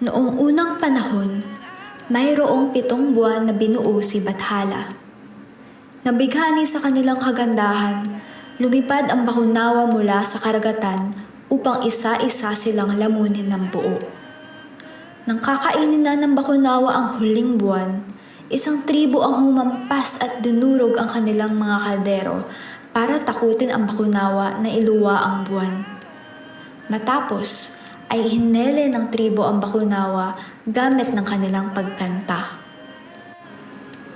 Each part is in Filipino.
Noong unang panahon, mayroong pitong buwan na binuo si Bathala. Nabighani sa kanilang kagandahan, lumipad ang bakunawa mula sa karagatan upang isa-isa silang lamunin ng buo. Nang kakainin na ng bakunawa ang huling buwan, isang tribo ang humampas at dunurog ang kanilang mga kaldero para takutin ang bakunawa na iluwa ang buwan. Matapos, ay hinele ng tribo ang bakunawa gamit ng kanilang pagkanta.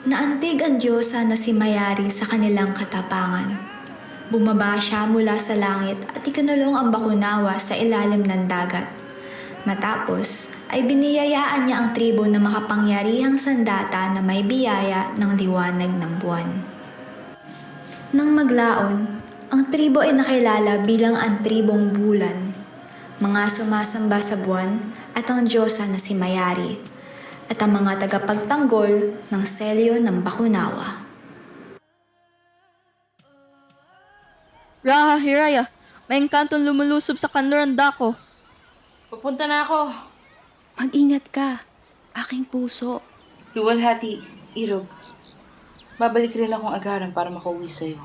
Naantig ang Diyosa na si Mayari sa kanilang katapangan. Bumaba siya mula sa langit at ikinulong ang bakunawa sa ilalim ng dagat. Matapos, ay biniyayaan niya ang tribo na makapangyarihang sandata na may biyaya ng liwanag ng buwan. Nang maglaon, ang tribo ay nakilala bilang ang tribong bulan, mga sumasamba sa buwan at ang Diyosa na si Mayari, at ang mga tagapagtanggol ng selyo ng Bakunawa. Raha Hiraya, may engkantong lumulusob sa kanluran dako. Papunta na ako. Mag-ingat ka, aking puso. Luwalhati, Irog. Babalik rin akong agaran para makauwi sa'yo.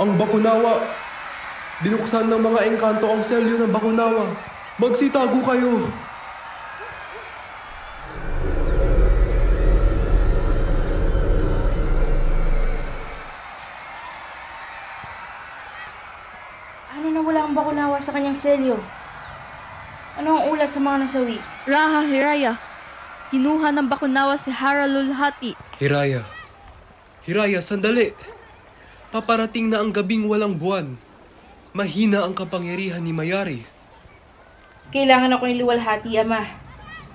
Ang Bakunawa! Binuksan ng mga engkanto ang selyo ng Bakunawa. Magsitago kayo! Ano na wala sa kanyang selyo? Ano ang ulat sa mga nasawi? Raha Hiraya, kinuha ng bakunawa si Haralulhati. Hiraya! Hiraya, sandali! Paparating na ang gabing walang buwan. Mahina ang kapangyarihan ni Mayari. Kailangan ako ni Luwalhati, Ama.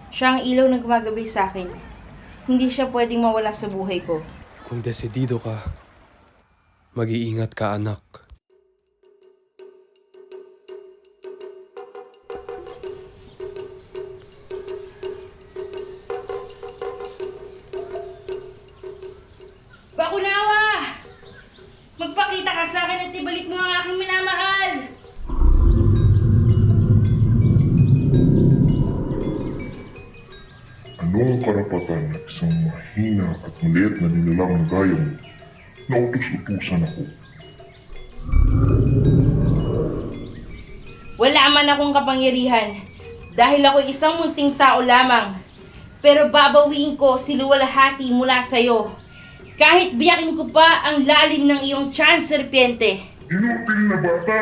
Siya ang ilaw na gumagabay sa akin. Hindi siya pwedeng mawala sa buhay ko. Kung desidido ka, mag-iingat ka anak. Sa akin at ibalik mo ang aking minamahal! Ano ang karapatan ng isang mahina at maliit na nilalang na gaya mo na utos-utusan ako? Wala man akong kapangyarihan dahil ako isang munting tao lamang. Pero babawiin ko si luwalhati mula sa'yo. Kahit biyakin ko pa ang lalim ng iyong tiyan, serpiente. Inutil na bata!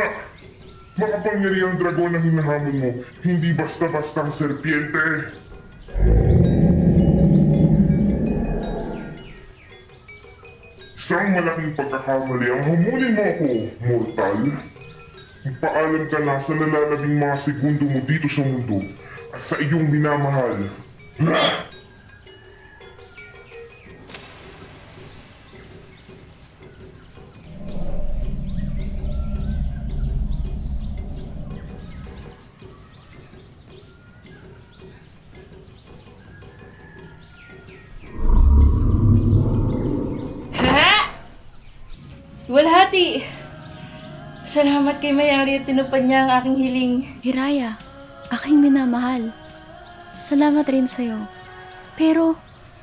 Makapangyarihang dragon ang hinahamon mo, hindi basta-bastang serpiente! Isang malaking pagkakamali ang hamunin mo ako, mortal. Magpaalam ka na sa nalalabing mga segundo mo dito sa mundo at sa iyong minamahal. Ah! Luwalhati! Salamat kay Mayari at tinupad niya ang aking hiling. Hiraya, aking minamahal. Salamat rin sa'yo. Pero,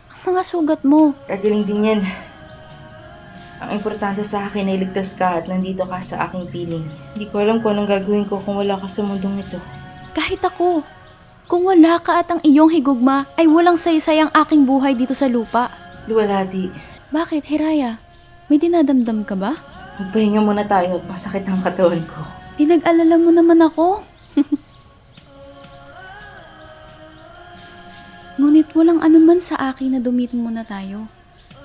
ang mga sugat mo, Kagaling din yan. Ang importante sa akin ay ligtas ka at nandito ka sa aking piling. Hindi ko alam kung anong gagawin ko kung wala ka sa mundong ito. kahit ako. Kung wala ka at ang iyong higugma, ay walang saysay ang aking buhay dito sa lupa. Luwalhati, Bakit, Hiraya? May dinadamdam ka ba? magpahinga muna tayo at masakit ang katawan ko. Pinag-alala mo naman ako. Ngunit walang anuman sa akin na dumitin muna tayo.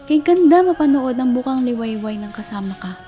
Kay ganda mapanood ang bukang liwayway ng kasama ka.